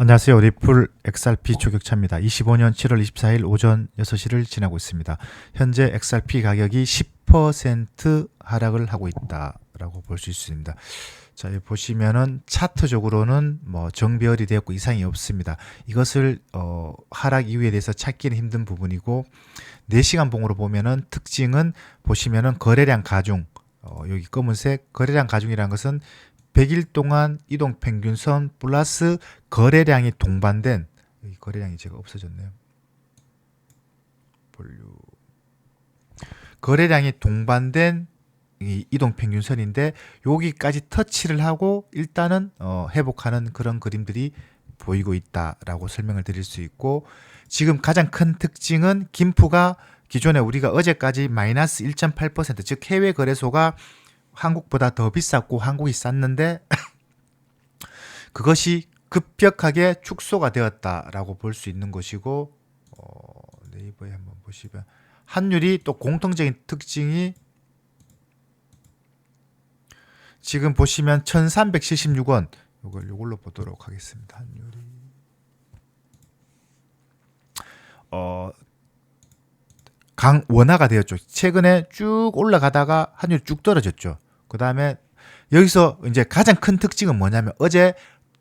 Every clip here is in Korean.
안녕하세요. 리플 XRP 조격차입니다. 25년 7월 24일 오전 6시를 지나고 있습니다. 현재 XRP 가격이 10% 하락을 하고 있다라고 볼 수 있습니다. 자, 여기 보시면은 차트적으로는 뭐 정배열이 되었고 이상이 없습니다. 이것을 어, 하락 이유에 대해서 찾기는 힘든 부분이고 4시간 봉으로 보면은 특징은 보시면은 거래량 가중 어, 여기 검은색 거래량 가중이라는 것은 100일 동안 이동 평균선 플러스 거래량이 동반된 거래량이 제가 없어졌네요. 볼륨 거래량이 동반된 이 이동 평균선인데 여기까지 터치를 하고 일단은 어, 회복하는 그런 그림들이 보이고 있다라고 설명을 드릴 수 있고 지금 가장 큰 특징은 김프가 기존에 우리가 어제까지 마이너스 1.8%즉 해외 거래소가 한국보다 더 비쌌고 한국이 쌌는데 그것이 급격하게 축소가 되었다라고 볼 수 있는 것이고 어, 네이버에 한번 보시면 환율이 또 공통적인 특징이 지금 보시면 1376원 요걸 요걸로 보도록 하겠습니다. 환율이 어 강 원화가 되었죠. 최근에 쭉 올라가다가 환율 쭉 떨어졌죠. 그 다음에 여기서 이제 가장 큰 특징은 뭐냐면 어제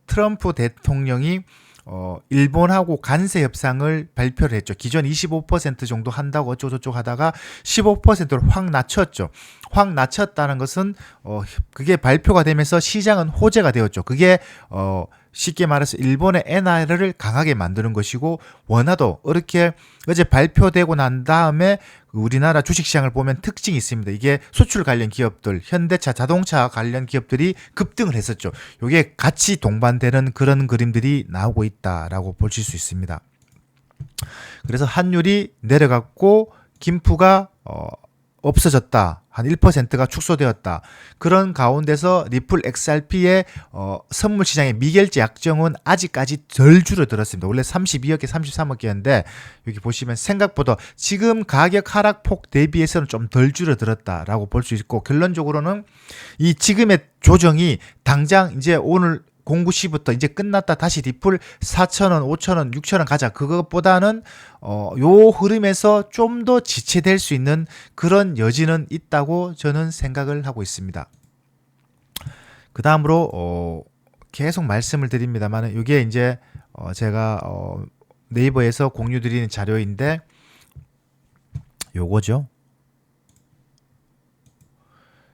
트럼프 대통령이 어, 일본하고 관세 협상을 발표를 했죠. 기존 25% 정도 한다고 어쩌고저쩌고 하다가 15%로 확 낮췄죠. 확 낮췄다는 것은 어, 그게 발표가 되면서 시장은 호재가 되었죠. 그게 어, 쉽게 말해서 일본의 엔화를 강하게 만드는 것이고 원화도 이렇게 어제 발표되고 난 다음에 우리나라 주식시장을 보면 특징이 있습니다. 이게 수출 관련 기업들, 현대차, 자동차 관련 기업들이 급등을 했었죠. 이게 같이 동반되는 그런 그림들이 나오고 있다라고 보실 수 있습니다. 그래서 환율이 내려갔고 김프가 어, 없어졌다. 한 1%가 축소되었다. 그런 가운데서 리플 XRP의 어, 선물 시장의 미결제 약정은 아직까지 덜 줄어들었습니다. 원래 32억개, 33억개였는데 여기 보시면 생각보다 지금 가격 하락폭 대비해서는 좀 덜 줄어들었다라고 볼 수 있고 결론적으로는 이 지금의 조정이 당장 이제 오늘 공구 시부터 이제 끝났다 다시 리플 4,000원, 5,000원, 6,000원 가자. 그것보다는 어, 요 흐름에서 좀 더 지체될 수 있는 그런 여지는 있다고 저는 생각을 하고 있습니다. 그 다음으로 어, 계속 말씀을 드립니다만 이게 이제 어, 제가 어, 네이버에서 공유 드리는 자료인데 요거죠.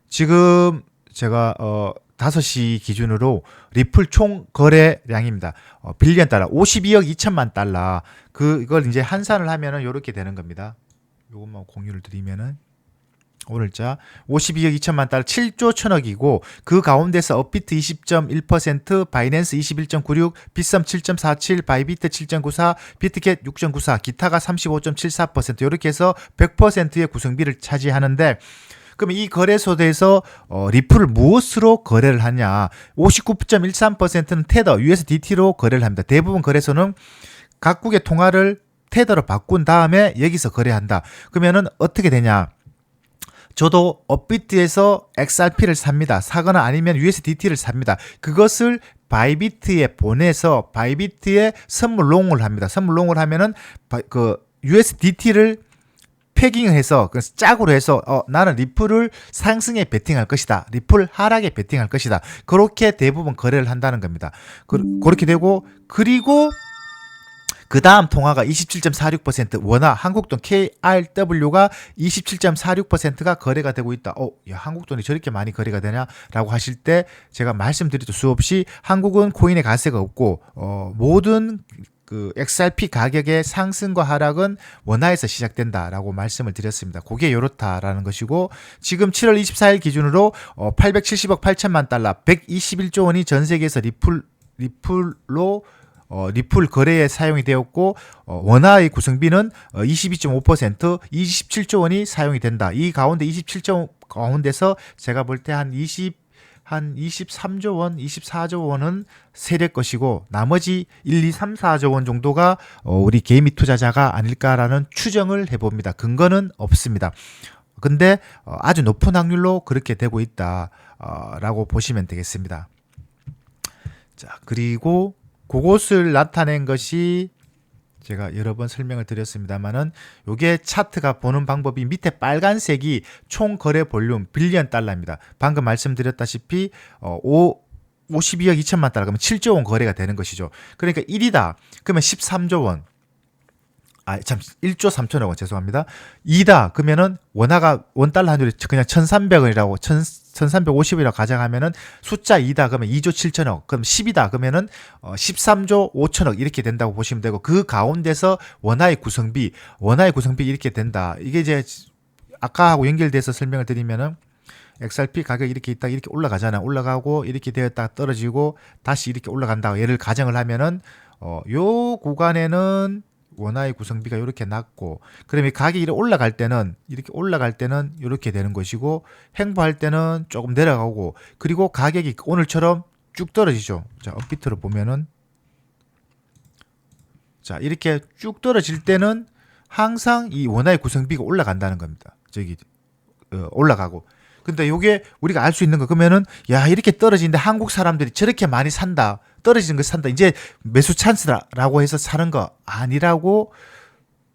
지금 제가 어 5시 기준으로 리플 총 거래량입니다. 어, 빌리언 달러 52억 2천만 달러. 그 이걸 이제 환산을 하면은 이렇게 되는 겁니다. 요것만 공유를 드리면은 오늘자 52억 2천만 달러 7조 천억이고 그 가운데서 업비트 20.1%, 바이낸스 21.96, 빗썸 7.47, 바이비트 7.94, 비트켓 6.94, 기타가 35.74% 이렇게 해서 100%의 구성비를 차지하는데 그럼 이 거래소에서 어, 리플을 무엇으로 거래를 하냐? 59.13%는 테더, USDT로 거래를 합니다. 대부분 거래소는 각국의 통화를 테더로 바꾼 다음에 여기서 거래한다. 그러면은 어떻게 되냐? 저도 업비트에서 XRP를 삽니다. 사거나 아니면 USDT를 삽니다. 그것을 바이비트에 보내서 바이비트에 선물 롱을 합니다. 선물 롱을 하면은 그 USDT를 패깅을 해서 그 짝으로 해서 어 나는 리플을 상승에 베팅할 것이다. 리플 하락에 베팅할 것이다. 그렇게 대부분 거래를 한다는 겁니다. 그, 그렇게 되고 그리고 그 다음 통화가 27.46% 원화 한국돈 KRW가 27.46%가 거래가 되고 있다. 어, 야, 한국돈이 저렇게 많이 거래가 되냐라고 하실 때 제가 말씀드리도 수없이 한국은 코인의 가세가 없고 어, 모든 그 XRP 가격의 상승과 하락은 원화에서 시작된다라고 말씀을 드렸습니다. 그게 이렇다라는 것이고 지금 7월 24일 기준으로 어 870억 8천만 달러, 121조 원이 전 세계에서 리플 리플로 어, 리플 거래에 사용이 되었고 어, 원화의 구성비는 어, 22.5% 27조 원이 사용이 된다. 이 가운데 27조 가운데서 제가 볼 때 한 20, 한 23조 원, 24조 원은 세력 것이고 나머지 1, 2, 3, 4조 원 정도가 어, 우리 개미 투자자가 아닐까라는 추정을 해봅니다. 근거는 없습니다. 근데 어, 아주 높은 확률로 그렇게 되고 있다라고 보시면 되겠습니다. 자, 그리고 그것을 나타낸 것이 제가 여러 번 설명을 드렸습니다만은 요게 차트가 보는 방법이 밑에 빨간색이 총 거래 볼륨 빌리언 달러입니다. 방금 말씀드렸다시피 어, 5 52억 2천만 달러 그러면 7조 원 거래가 되는 것이죠. 그러니까 1이다. 그러면 13조 원. 아, 참 1조 3천억 원 죄송합니다. 2다. 그러면은 원화가 원 달러 환율이 그냥 1,300원이라고 1,350이라고 가정하면은 숫자 2다 그러면 2조 7천억. 그럼 10이다 그러면은 어, 13조 5천억 이렇게 된다고 보시면 되고 그 가운데서 원화의 구성비, 원화의 구성비 이렇게 된다. 이게 이제 아까하고 연결돼서 설명을 드리면은 XRP 가격이 이렇게 있다 이렇게 올라가잖아. 올라가고 이렇게 되었다 떨어지고 다시 이렇게 올라간다. 얘를 가정을 하면은 어, 요 구간에는 원화의 구성비가 이렇게 낮고 그러면 가격이 올라갈 때는 이렇게 올라갈 때는 이렇게 되는 것이고 횡보할 때는 조금 내려가고 그리고 가격이 오늘처럼 쭉 떨어지죠. 자, 업비트로 보면은 자, 이렇게 쭉 떨어질 때는 항상 이 원화의 구성비가 올라간다는 겁니다. 저기 어, 올라가고. 근데 요게 우리가 알 수 있는 거. 그러면은 야 이렇게 떨어지는데 한국 사람들이 저렇게 많이 산다. 떨어지는 거 산다. 이제 매수 찬스라고 해서 사는 거 아니라고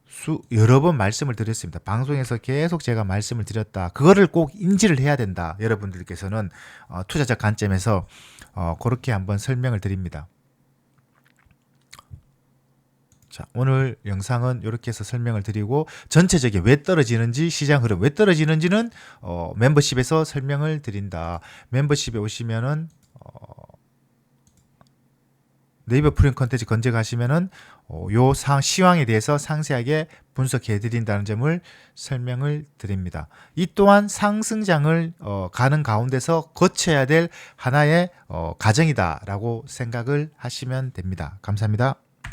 수 여러 번 말씀을 드렸습니다. 방송에서 계속 제가 말씀을 드렸다. 그거를 꼭 인지를 해야 된다. 여러분들께서는 어, 투자적 관점에서 어, 그렇게 한번 설명을 드립니다. 자, 오늘 영상은 이렇게 해서 설명을 드리고 전체적인 왜 떨어지는지 시장 흐름 왜 떨어지는지는 어, 멤버십에서 설명을 드린다. 멤버십에 오시면은 어, 네이버 프리미엄 컨텐츠 검색하시면은 어, 요 상, 시황에 대해서 상세하게 분석해 드린다는 점을 설명을 드립니다. 이 또한 상승장을 어, 가는 가운데서 거쳐야 될 하나의 어, 과정이다라고 생각을 하시면 됩니다. 감사합니다.